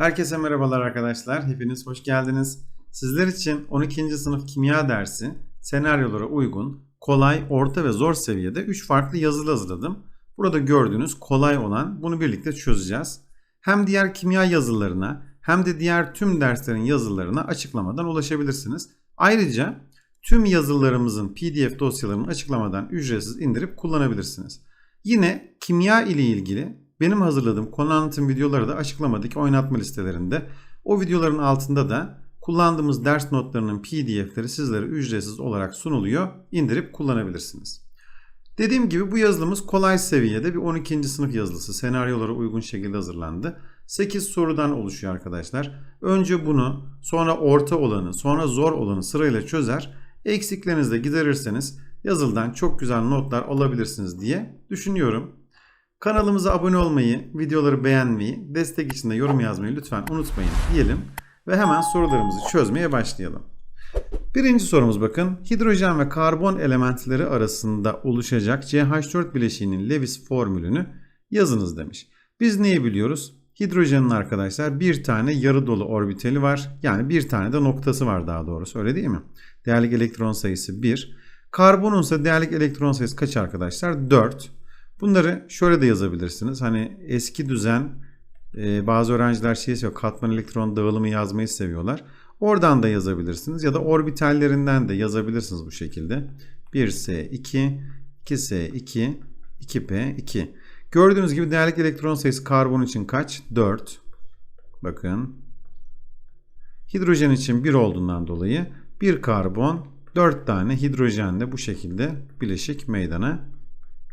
Herkese merhabalar arkadaşlar. Hepiniz hoş geldiniz. Sizler için 12. sınıf kimya dersi senaryolara uygun, kolay, orta ve zor seviyede 3 farklı yazılı hazırladım. Burada gördüğünüz kolay olan bunu birlikte çözeceğiz. Hem diğer kimya yazılarına hem de diğer tüm derslerin yazılarına açıklamadan ulaşabilirsiniz. Ayrıca tüm yazılarımızın PDF dosyalarını açıklamadan ücretsiz indirip kullanabilirsiniz. Yine kimya ile ilgili benim hazırladığım konu anlatım videoları da açıklamadaki oynatma listelerinde. O videoların altında da kullandığımız ders notlarının PDF'leri sizlere ücretsiz olarak sunuluyor. İndirip kullanabilirsiniz. Dediğim gibi bu yazılımız kolay seviyede bir 12. sınıf yazılısı senaryolara uygun şekilde hazırlandı. 8 sorudan oluşuyor arkadaşlar. Önce bunu, sonra orta olanı, sonra zor olanı sırayla çözer. Eksiklerinizi de giderirseniz yazıldan çok güzel notlar alabilirsiniz diye düşünüyorum. Kanalımıza abone olmayı, videoları beğenmeyi, destek için de yorum yazmayı lütfen unutmayın diyelim. Ve hemen sorularımızı çözmeye başlayalım. Birinci sorumuz bakın. Hidrojen ve karbon elementleri arasında oluşacak CH4 bileşiğinin Lewis formülünü yazınız demiş. Biz neyi biliyoruz? Hidrojenin arkadaşlar bir tane yarı dolu orbitali var. Yani bir tane de noktası var daha doğrusu öyle değil mi? Değerlik elektron sayısı 1. Karbonun ise değerlik elektron sayısı kaç arkadaşlar? 4. Bunları şöyle de yazabilirsiniz. Hani eski düzen e, bazı öğrenciler şey seviyor katman elektron dağılımı yazmayı seviyorlar. Oradan da yazabilirsiniz ya da orbitallerinden de yazabilirsiniz bu şekilde. 1S2, 2S2, 2P2. Gördüğünüz gibi değerlik elektron sayısı karbon için kaç? 4. Bakın. Hidrojen için 1 olduğundan dolayı bir karbon 4 tane hidrojenle bu şekilde bileşik meydana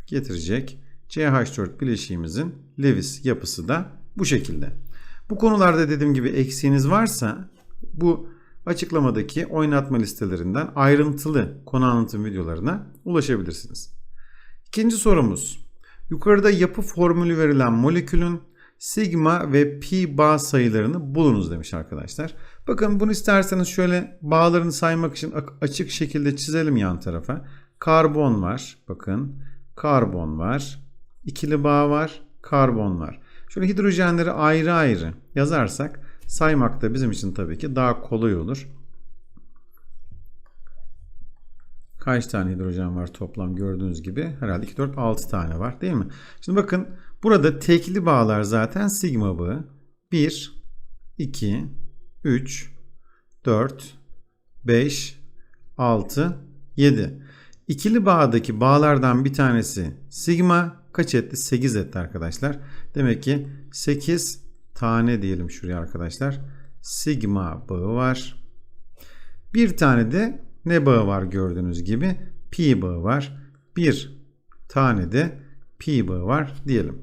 getirecek. CH4 bileşiğimizin Lewis yapısı da bu şekilde. Bu konularda dediğim gibi eksiğiniz varsa bu açıklamadaki oynatma listelerinden ayrıntılı konu anlatım videolarına ulaşabilirsiniz. İkinci sorumuz. Yukarıda yapı formülü verilen molekülün sigma ve pi bağ sayılarını bulunuz demiş arkadaşlar. Bakın bunu isterseniz şöyle bağlarını saymak için açık şekilde çizelim yan tarafa. Karbon var. Bakın karbon var. İkili bağ var. Karbon var. Şöyle hidrojenleri ayrı ayrı yazarsak saymak da bizim için tabii ki daha kolay olur. Kaç tane hidrojen var toplam gördüğünüz gibi? Herhalde 2, 4, 6 tane var değil mi? Şimdi bakın burada tekli bağlar zaten sigma bağı. 1, 2, 3, 4, 5, 6, 7. İkili bağdaki bağlardan bir tanesi sigma kaç etti? 8 etti arkadaşlar. Demek ki 8 tane diyelim şuraya arkadaşlar. Sigma bağı var. Bir tane de ne bağı var gördüğünüz gibi? Pi bağı var. Bir tane de pi bağı var diyelim.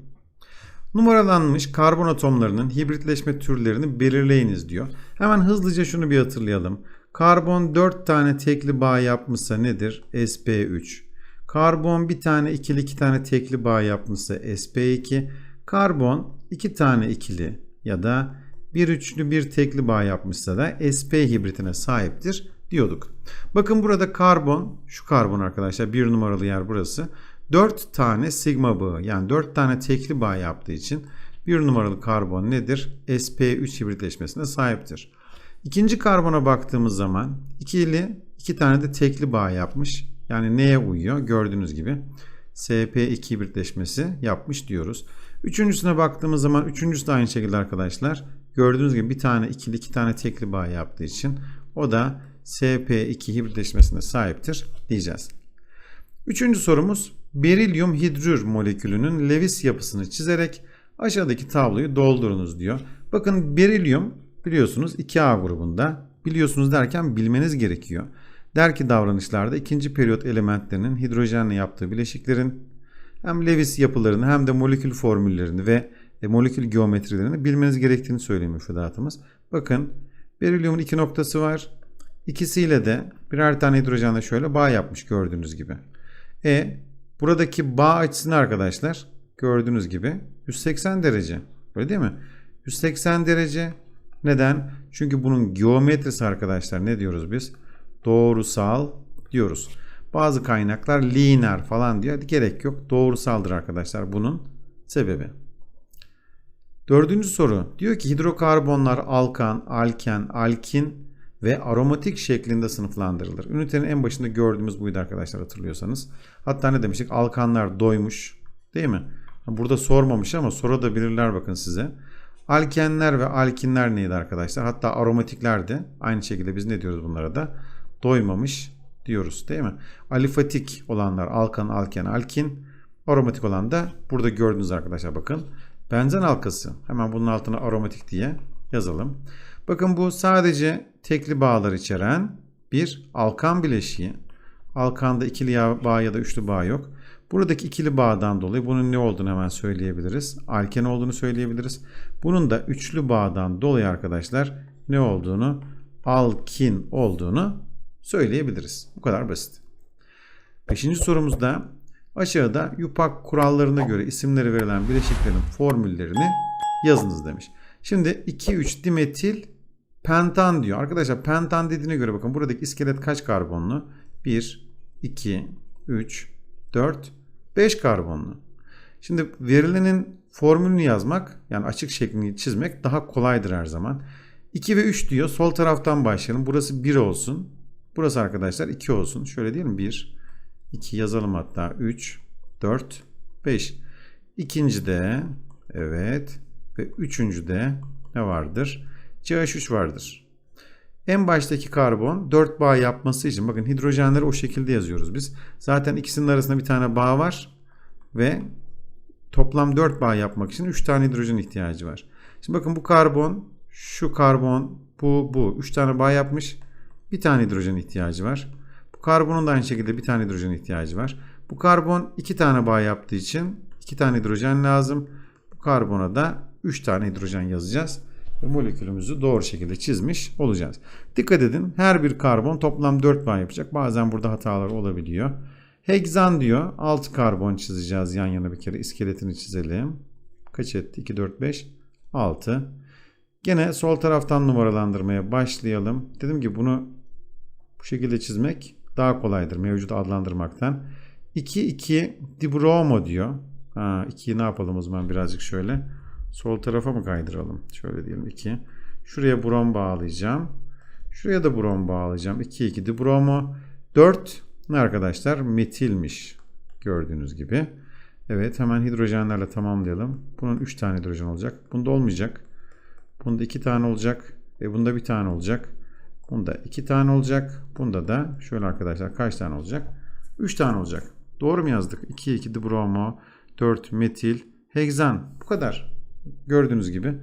Numaralanmış karbon atomlarının hibritleşme türlerini belirleyiniz diyor. Hemen hızlıca şunu bir hatırlayalım. Karbon 4 tane tekli bağ yapmışsa nedir? sp3. Karbon bir tane ikili iki tane tekli bağ yapmışsa sp2. Karbon iki tane ikili ya da bir üçlü bir tekli bağ yapmışsa da sp hibritine sahiptir diyorduk. Bakın burada karbon, şu karbon arkadaşlar bir numaralı yer burası. 4 tane sigma bağı yani 4 tane tekli bağ yaptığı için bir numaralı karbon nedir? sp3 hibritleşmesine sahiptir. İkinci karbona baktığımız zaman ikili iki tane de tekli bağ yapmış. Yani neye uyuyor? Gördüğünüz gibi SP2 hibritleşmesi yapmış diyoruz. Üçüncüsüne baktığımız zaman üçüncüsü de aynı şekilde arkadaşlar. Gördüğünüz gibi bir tane ikili iki tane tekli bağ yaptığı için o da SP2 hibritleşmesine sahiptir diyeceğiz. Üçüncü sorumuz berilyum hidrür molekülünün Lewis yapısını çizerek aşağıdaki tabloyu doldurunuz diyor. Bakın berilyum biliyorsunuz 2A grubunda. Biliyorsunuz derken bilmeniz gerekiyor. Der ki davranışlarda ikinci periyot elementlerinin hidrojenle yaptığı bileşiklerin hem Lewis yapılarını hem de molekül formüllerini ve e, molekül geometrilerini bilmeniz gerektiğini söylüyor müfredatımız. Bakın berilyumun iki noktası var. İkisiyle de birer tane hidrojenle şöyle bağ yapmış gördüğünüz gibi. E buradaki bağ açısını arkadaşlar gördüğünüz gibi 180 derece. Öyle değil mi? 180 derece. Neden? Çünkü bunun geometrisi arkadaşlar ne diyoruz biz? Doğrusal diyoruz. Bazı kaynaklar lineer falan diyor. Gerek yok. Doğrusaldır arkadaşlar bunun sebebi. Dördüncü soru. Diyor ki hidrokarbonlar alkan, alken, alkin ve aromatik şeklinde sınıflandırılır. Ünitenin en başında gördüğümüz buydu arkadaşlar hatırlıyorsanız. Hatta ne demiştik? Alkanlar doymuş. Değil mi? Burada sormamış ama sorabilirler bakın size. Alkenler ve alkinler neydi arkadaşlar? Hatta aromatikler de aynı şekilde biz ne diyoruz bunlara da? Doymamış diyoruz değil mi? Alifatik olanlar alkan, alken, alkin. Aromatik olan da burada gördüğünüz arkadaşlar bakın. Benzen halkası. Hemen bunun altına aromatik diye yazalım. Bakın bu sadece tekli bağlar içeren bir alkan bileşiği. Alkanda ikili bağ ya da üçlü bağ yok. Buradaki ikili bağdan dolayı bunun ne olduğunu hemen söyleyebiliriz. Alken olduğunu söyleyebiliriz. Bunun da üçlü bağdan dolayı arkadaşlar ne olduğunu alkin olduğunu söyleyebiliriz. Bu kadar basit. Beşinci sorumuzda aşağıda yupak kurallarına göre isimleri verilen bileşiklerin formüllerini yazınız demiş. Şimdi 2-3 dimetil pentan diyor. Arkadaşlar pentan dediğine göre bakın buradaki iskelet kaç karbonlu? 1, 2, 3, 4, 5 karbonlu. Şimdi verilenin formülünü yazmak yani açık şeklini çizmek daha kolaydır her zaman. 2 ve 3 diyor. Sol taraftan başlayalım. Burası 1 olsun. Burası arkadaşlar 2 olsun. Şöyle diyelim 1, 2 yazalım hatta 3, 4, 5. İkinci de evet ve üçüncü de ne vardır? CH3 vardır. En baştaki karbon 4 bağ yapması için bakın hidrojenleri o şekilde yazıyoruz biz. Zaten ikisinin arasında bir tane bağ var ve toplam 4 bağ yapmak için 3 tane hidrojen ihtiyacı var. Şimdi bakın bu karbon, şu karbon, bu, bu 3 tane bağ yapmış. Bir tane hidrojen ihtiyacı var. Bu karbonun da aynı şekilde bir tane hidrojen ihtiyacı var. Bu karbon 2 tane bağ yaptığı için 2 tane hidrojen lazım. Bu karbona da 3 tane hidrojen yazacağız molekülümüzü doğru şekilde çizmiş olacağız. Dikkat edin her bir karbon toplam 4 bağ yapacak. Bazen burada hatalar olabiliyor. Hexan diyor 6 karbon çizeceğiz yan yana bir kere iskeletini çizelim. Kaç etti? 2, 4, 5, 6. Gene sol taraftan numaralandırmaya başlayalım. Dedim ki bunu bu şekilde çizmek daha kolaydır mevcut adlandırmaktan. 2, 2 dibromo diyor. Ha, 2'yi ne yapalım o zaman birazcık şöyle. Sol tarafa mı kaydıralım? Şöyle diyelim 2. Şuraya brom bağlayacağım. Şuraya da brom bağlayacağım. 2 2 dibromo. 4 ne arkadaşlar? Metilmiş. Gördüğünüz gibi. Evet hemen hidrojenlerle tamamlayalım. Bunun 3 tane hidrojen olacak. Bunda olmayacak. Bunda 2 tane olacak. Ve bunda bir tane olacak. Bunda 2 tane olacak. Bunda da şöyle arkadaşlar kaç tane olacak? 3 tane olacak. Doğru mu yazdık? 2 2 dibromo, 4 metil, heksan. Bu kadar. Gördüğünüz gibi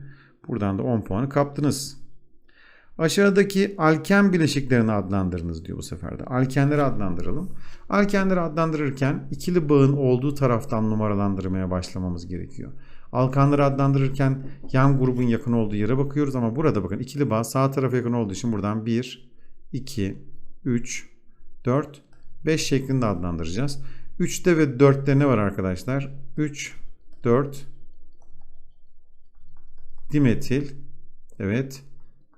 buradan da 10 puanı kaptınız. Aşağıdaki alken bileşiklerini adlandırınız diyor bu sefer de. Alkenleri adlandıralım. Alkenleri adlandırırken ikili bağın olduğu taraftan numaralandırmaya başlamamız gerekiyor. Alkanları adlandırırken yan grubun yakın olduğu yere bakıyoruz ama burada bakın ikili bağ sağ tarafa yakın olduğu için buradan 1, 2, 3, 4, 5 şeklinde adlandıracağız. 3'te ve 4'te ne var arkadaşlar? 3, 4, dimetil, evet,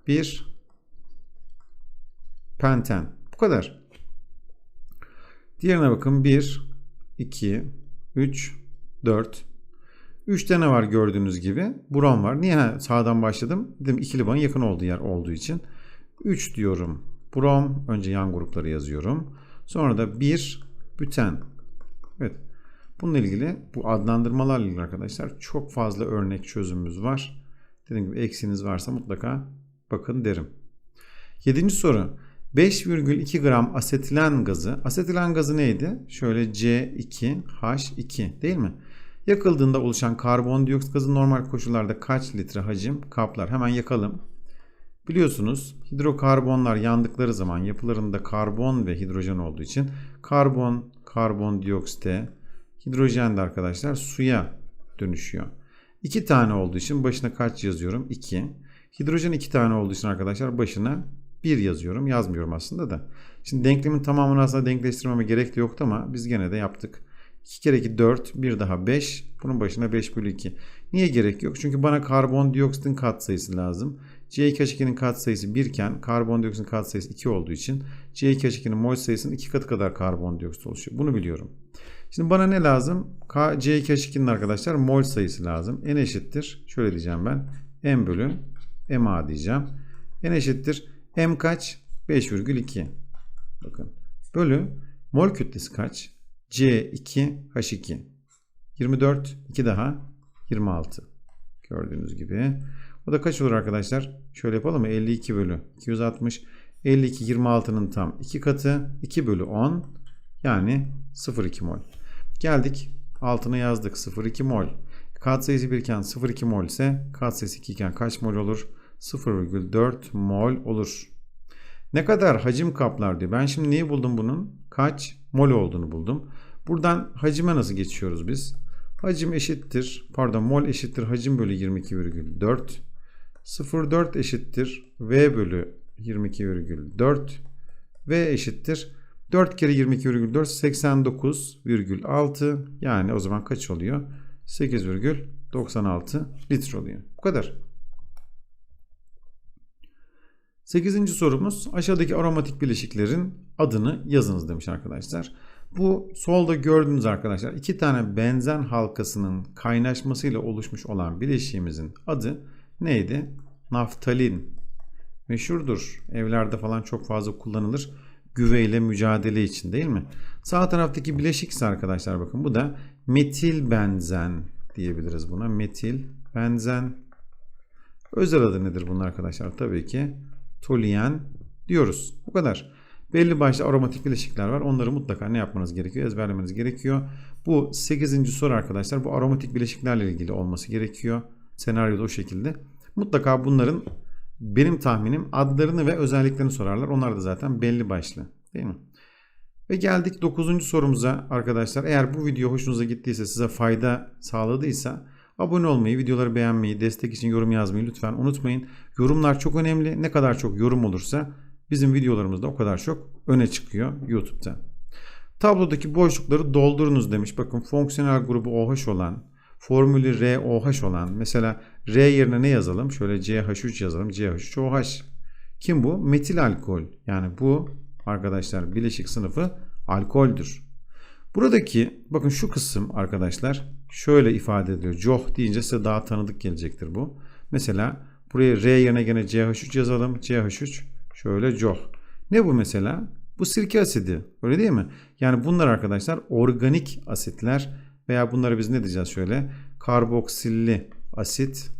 1, penten. Bu kadar. Diğerine bakın 1, 2, 3, 4. 3 tane var gördüğünüz gibi. Brom var. Niye sağdan başladım? Dedim ikili bağın yakın olduğu yer olduğu için. 3 diyorum. Brom. Önce yan grupları yazıyorum. Sonra da 1 büten. Evet. Bununla ilgili bu adlandırmalarla ilgili arkadaşlar çok fazla örnek çözümümüz var. Dediğim gibi eksiniz varsa mutlaka bakın derim. Yedinci soru. 5,2 gram asetilen gazı. Asetilen gazı neydi? Şöyle C2H2 değil mi? Yakıldığında oluşan karbondioksit gazı normal koşullarda kaç litre hacim kaplar? Hemen yakalım. Biliyorsunuz hidrokarbonlar yandıkları zaman yapılarında karbon ve hidrojen olduğu için karbon, karbondioksite, hidrojen de arkadaşlar suya dönüşüyor. 2 tane olduğu için başına kaç yazıyorum? 2. Hidrojen 2 tane olduğu için arkadaşlar başına 1 yazıyorum. Yazmıyorum aslında da. Şimdi denklemin tamamını aslında denkleştirmeme gerek de yoktu ama biz gene de yaptık. 2 kere 2 4, 1 daha 5. Bunun başına 5 bölü 2. Niye gerek yok? Çünkü bana karbondioksitin katsayısı lazım. C2H2'nin katsayısı 1 iken karbondioksitin katsayısı 2 olduğu için C2H2'nin mol sayısının 2 katı kadar karbondioksit oluşuyor. Bunu biliyorum. Şimdi bana ne lazım? K- C2H2'nin arkadaşlar mol sayısı lazım. N eşittir. Şöyle diyeceğim ben. M bölü MA diyeceğim. N eşittir. M kaç? 5,2. Bakın. Bölü mol kütlesi kaç? C2H2. 24. 2 daha. 26. Gördüğünüz gibi. O da kaç olur arkadaşlar? Şöyle yapalım mı? 52 bölü 260. 52 26'nın tam 2 katı. 2 bölü 10. Yani 0,2 mol. Geldik. Altına yazdık. 0,2 mol. Katsayısı 1 iken 0,2 mol ise katsayısı 2 iken kaç mol olur? 0,4 mol olur. Ne kadar hacim kaplar diyor. Ben şimdi neyi buldum bunun? Kaç mol olduğunu buldum. Buradan hacime nasıl geçiyoruz biz? Hacim eşittir. Pardon mol eşittir hacim bölü 22,4. 0,4 eşittir V bölü 22,4. V eşittir. 4 kere 22,4 89,6 yani o zaman kaç oluyor? 8,96 litre oluyor. Bu kadar. 8. sorumuz aşağıdaki aromatik bileşiklerin adını yazınız demiş arkadaşlar. Bu solda gördüğünüz arkadaşlar iki tane benzen halkasının kaynaşmasıyla oluşmuş olan bileşiğimizin adı neydi? Naftalin. Meşhurdur. Evlerde falan çok fazla kullanılır. Güveyle mücadele için değil mi? Sağ taraftaki bileşik ise arkadaşlar bakın bu da metil benzen diyebiliriz buna. Metil benzen. Özel adı nedir bunun arkadaşlar? Tabii ki toluen diyoruz. Bu kadar. Belli başlı aromatik bileşikler var. Onları mutlaka ne yapmanız gerekiyor? Ezberlemeniz gerekiyor. Bu 8. soru arkadaşlar bu aromatik bileşiklerle ilgili olması gerekiyor. Senaryoda o şekilde. Mutlaka bunların benim tahminim adlarını ve özelliklerini sorarlar. Onlar da zaten belli başlı. Değil mi? Ve geldik 9. sorumuza arkadaşlar. Eğer bu video hoşunuza gittiyse, size fayda sağladıysa abone olmayı, videoları beğenmeyi, destek için yorum yazmayı lütfen unutmayın. Yorumlar çok önemli. Ne kadar çok yorum olursa bizim videolarımız da o kadar çok öne çıkıyor YouTube'da. Tablodaki boşlukları doldurunuz demiş. Bakın fonksiyonel grubu OH olan, formülü ROH olan. Mesela R yerine ne yazalım? Şöyle CH3 yazalım. CH3OH. Kim bu? Metil alkol. Yani bu arkadaşlar bileşik sınıfı alkoldür. Buradaki bakın şu kısım arkadaşlar şöyle ifade ediliyor. Coh deyince size daha tanıdık gelecektir bu. Mesela buraya R yerine gene CH3 yazalım. CH3 şöyle coh. Ne bu mesela? Bu sirke asidi. Öyle değil mi? Yani bunlar arkadaşlar organik asitler veya bunları biz ne diyeceğiz şöyle? Karboksilli asit.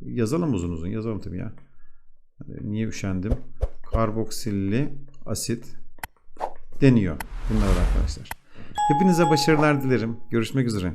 Yazalım uzun uzun. Yazalım tabii ya. Niye üşendim? Karboksilli asit deniyor. Bunlar arkadaşlar. Hepinize başarılar dilerim. Görüşmek üzere.